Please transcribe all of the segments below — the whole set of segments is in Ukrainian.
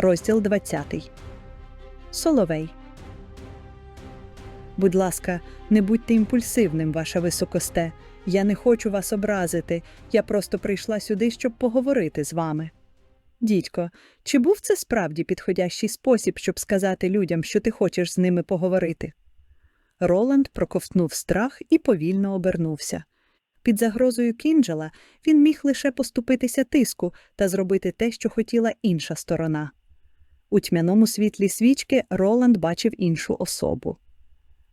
Розділ 20. Соловей. Будь ласка, не будьте імпульсивним, ваша високосте. Я не хочу вас образити. Я просто прийшла сюди, щоб поговорити з вами. Дідько, чи був це справді підходящий спосіб, щоб сказати людям, що ти хочеш з ними поговорити? Роланд проковтнув страх і повільно обернувся. Під загрозою кінджала він міг лише поступитися тиску та зробити те, що хотіла інша сторона. У тьмяному світлі свічки Роланд бачив іншу особу.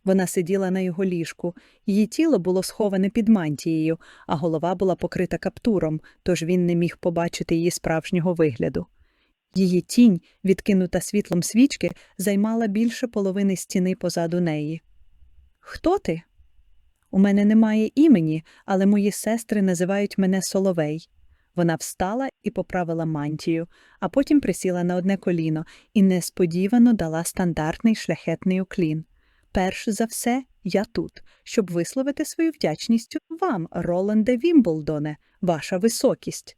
Вона сиділа на його ліжку, її тіло було сховане під мантією, а голова була покрита каптуром, тож він не міг побачити її справжнього вигляду. Її тінь, відкинута світлом свічки, займала більше половини стіни позаду неї. Хто ти? У мене немає імені, але мої сестри називають мене Соловей. Вона встала і поправила мантію, а потім присіла на одне коліно і несподівано дала стандартний шляхетний уклін. Перш за все, я тут, щоб висловити свою вдячність вам, Роланде Вімблдоне, ваша високість.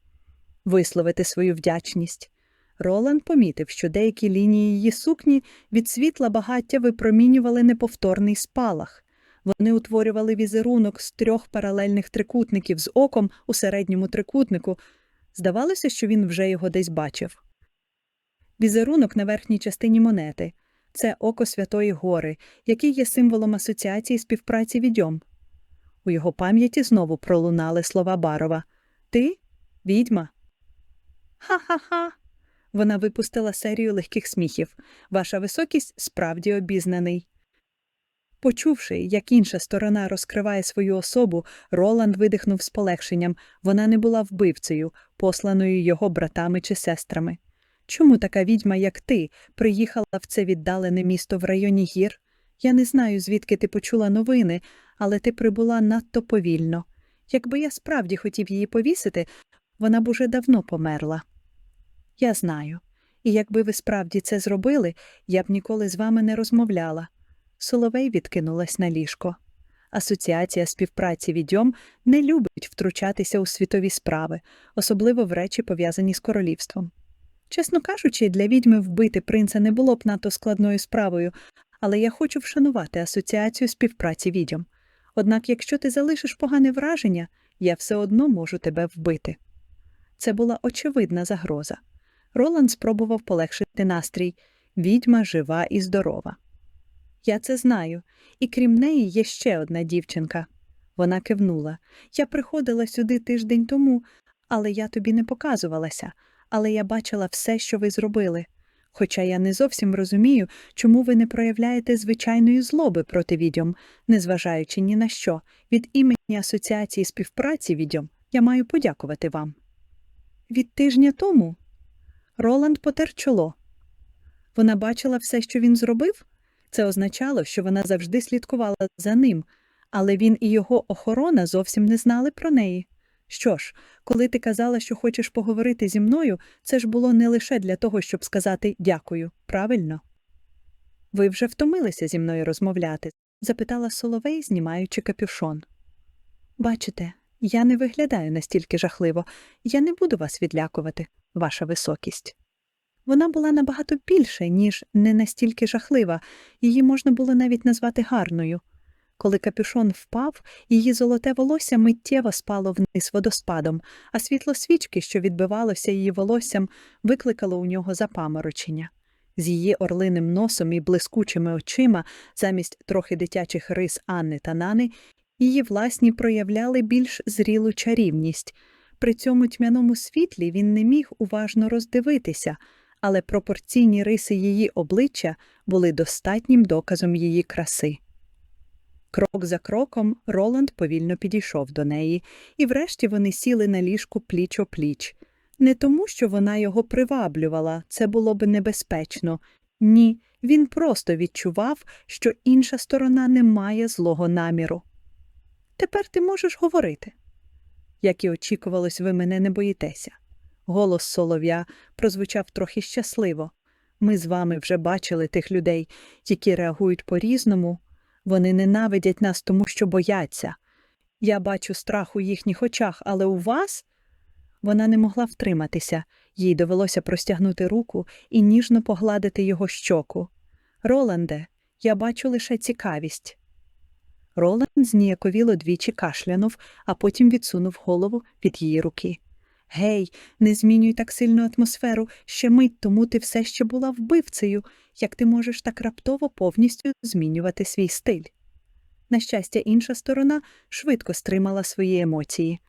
Висловити свою вдячність. Роланд помітив, що деякі лінії її сукні від світла багаття випромінювали неповторний спалах. Вони утворювали візерунок з трьох паралельних трикутників з оком у середньому трикутнику. Здавалося, що він вже його десь бачив. Візерунок на верхній частині монети це око Святої Гори, який є символом асоціації співпраці відьом. У його пам'яті знову пролунали слова Барова Ти відьма. Ха-ха-ха. Вона випустила серію легких сміхів. Ваша високість справді обізнаний. Почувши, як інша сторона розкриває свою особу, Роланд видихнув з полегшенням. Вона не була вбивцею, посланою його братами чи сестрами. Чому така відьма, як ти, приїхала в це віддалене місто в районі гір? Я не знаю, звідки ти почула новини, але ти прибула надто повільно. Якби я справді хотів її повісити, вона б уже давно померла. Я знаю. І якби ви справді це зробили, я б ніколи з вами не розмовляла. Соловей відкинулась на ліжко. Асоціація співпраці відьом не любить втручатися у світові справи, особливо в речі, пов'язані з королівством. Чесно кажучи, для відьми вбити принца не було б надто складною справою, але я хочу вшанувати асоціацію співпраці відьом. Однак, якщо ти залишиш погане враження, я все одно можу тебе вбити. Це була очевидна загроза. Роланд спробував полегшити настрій відьма жива і здорова. Я це знаю, і крім неї є ще одна дівчинка. Вона кивнула. Я приходила сюди тиждень тому, але я тобі не показувалася, але я бачила все, що ви зробили. Хоча я не зовсім розумію, чому ви не проявляєте звичайної злоби проти відьом, незважаючи ні на що, від імені Асоціації співпраці відьом я маю подякувати вам. Від тижня тому Роланд потер чоло. Вона бачила все, що він зробив? Це означало, що вона завжди слідкувала за ним, але він і його охорона зовсім не знали про неї. Що ж, коли ти казала, що хочеш поговорити зі мною, це ж було не лише для того, щоб сказати дякую, правильно? Ви вже втомилися зі мною розмовляти? запитала Соловей, знімаючи капюшон. Бачите, я не виглядаю настільки жахливо, я не буду вас відлякувати, ваша високість. Вона була набагато більше, ніж не настільки жахлива, її можна було навіть назвати гарною. Коли капюшон впав, її золоте волосся миттєво спало вниз водоспадом, а світло свічки, що відбивалося її волоссям, викликало у нього запаморочення. З її орлиним носом і блискучими очима, замість трохи дитячих рис Анни та Нани, її власні проявляли більш зрілу чарівність. При цьому тьмяному світлі він не міг уважно роздивитися, але пропорційні риси її обличчя були достатнім доказом її краси. Крок за кроком Роланд повільно підійшов до неї, і врешті вони сіли на ліжку пліч о пліч. Не тому, що вона його приваблювала, це було б небезпечно. Ні, він просто відчував, що інша сторона не має злого наміру. Тепер ти можеш говорити. Як і очікувалось, ви мене не боїтеся. Голос солов'я прозвучав трохи щасливо. Ми з вами вже бачили тих людей, які реагують по-різному. Вони ненавидять нас тому, що бояться. Я бачу страх у їхніх очах, але у вас Вона не могла втриматися, їй довелося простягнути руку і ніжно погладити його щоку. Роланде, я бачу лише цікавість. Роланд зніяковіло двічі кашлянув, а потім відсунув голову від її руки. Гей, не змінюй так сильно атмосферу, ще мить тому ти все ще була вбивцею, як ти можеш так раптово повністю змінювати свій стиль. На щастя, інша сторона швидко стримала свої емоції.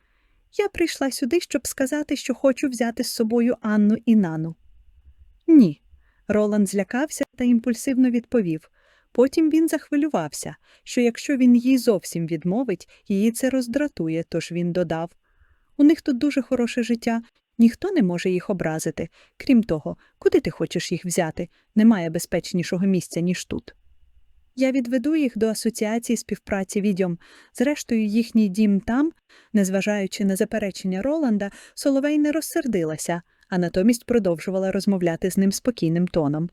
Я прийшла сюди, щоб сказати, що хочу взяти з собою Анну і Нану. Ні. Роланд злякався та імпульсивно відповів. Потім він захвилювався, що якщо він їй зовсім відмовить, її це роздратує, тож він додав У них тут дуже хороше життя, ніхто не може їх образити. Крім того, куди ти хочеш їх взяти? Немає безпечнішого місця, ніж тут. Я відведу їх до асоціації співпраці відьом. Зрештою, їхній дім там, незважаючи на заперечення Роланда, Соловей не розсердилася, а натомість продовжувала розмовляти з ним спокійним тоном.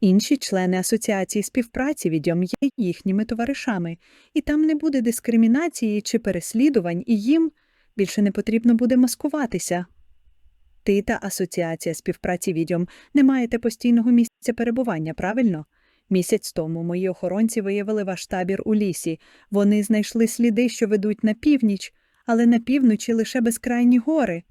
Інші члени асоціації співпраці відьом є їхніми товаришами, і там не буде дискримінації чи переслідувань, і їм більше не потрібно буде маскуватися. Ти та асоціація співпраці відьом не маєте постійного місця перебування, правильно? Місяць тому мої охоронці виявили ваш табір у лісі. Вони знайшли сліди, що ведуть на північ, але на півночі лише безкрайні гори.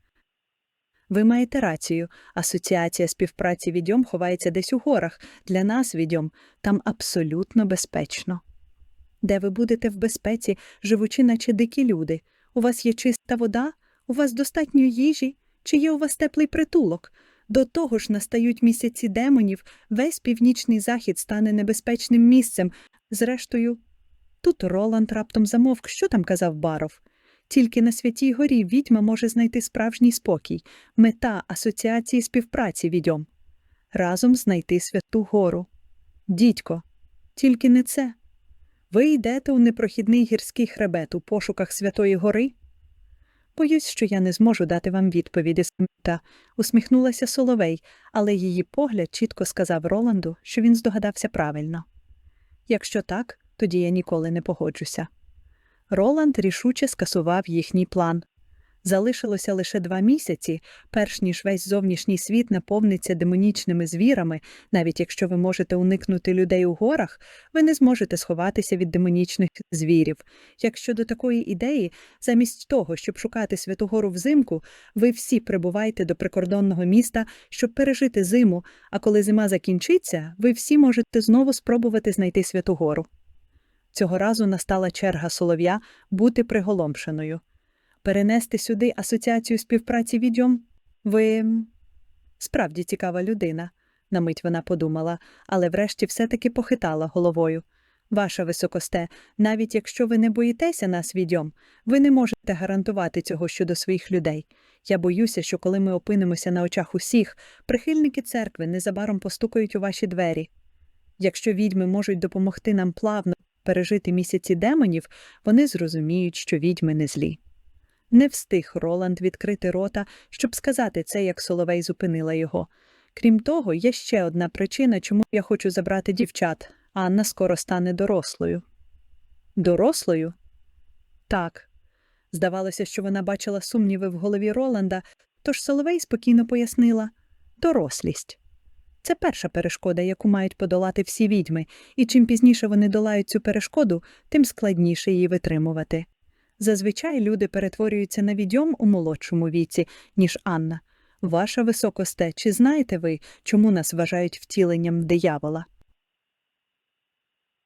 Ви маєте рацію. Асоціація співпраці відьом ховається десь у горах. Для нас, відьом, там абсолютно безпечно. Де ви будете в безпеці, живучи, наче дикі люди? У вас є чиста вода? У вас достатньо їжі? Чи є у вас теплий притулок? До того ж настають місяці демонів, весь північний захід стане небезпечним місцем. Зрештою, тут Роланд раптом замовк, що там казав Баров. Тільки на святій горі відьма може знайти справжній спокій, мета асоціації співпраці відьом. Разом знайти святу гору. Дідько, тільки не це. Ви йдете у непрохідний гірський хребет у пошуках Святої Гори? Боюсь, що я не зможу дати вам відповіді, Самюта, усміхнулася Соловей, але її погляд чітко сказав Роланду, що він здогадався правильно. Якщо так, тоді я ніколи не погоджуся. Роланд рішуче скасував їхній план. Залишилося лише два місяці, перш ніж весь зовнішній світ наповниться демонічними звірами, навіть якщо ви можете уникнути людей у горах, ви не зможете сховатися від демонічних звірів. Якщо до такої ідеї, замість того, щоб шукати Святу Гору взимку, ви всі прибуваєте до прикордонного міста, щоб пережити зиму, а коли зима закінчиться, ви всі можете знову спробувати знайти Святу Гору. Цього разу настала черга солов'я бути приголомшеною. Перенести сюди асоціацію співпраці відьом? Ви справді цікава людина, на мить вона подумала, але врешті все-таки похитала головою. Ваша високосте, навіть якщо ви не боїтеся нас відьом, ви не можете гарантувати цього щодо своїх людей. Я боюся, що коли ми опинимося на очах усіх, прихильники церкви незабаром постукають у ваші двері. Якщо відьми можуть допомогти нам плавно пережити місяці демонів, вони зрозуміють, що відьми не злі. Не встиг Роланд відкрити рота, щоб сказати це, як Соловей зупинила його. Крім того, є ще одна причина, чому я хочу забрати дівчат. Анна скоро стане дорослою. Дорослою? Так. Здавалося, що вона бачила сумніви в голові Роланда, тож Соловей спокійно пояснила дорослість. Це перша перешкода, яку мають подолати всі відьми, і чим пізніше вони долають цю перешкоду, тим складніше її витримувати. Зазвичай люди перетворюються на відьом у молодшому віці, ніж Анна. Ваша високосте, чи знаєте ви, чому нас вважають втіленням диявола?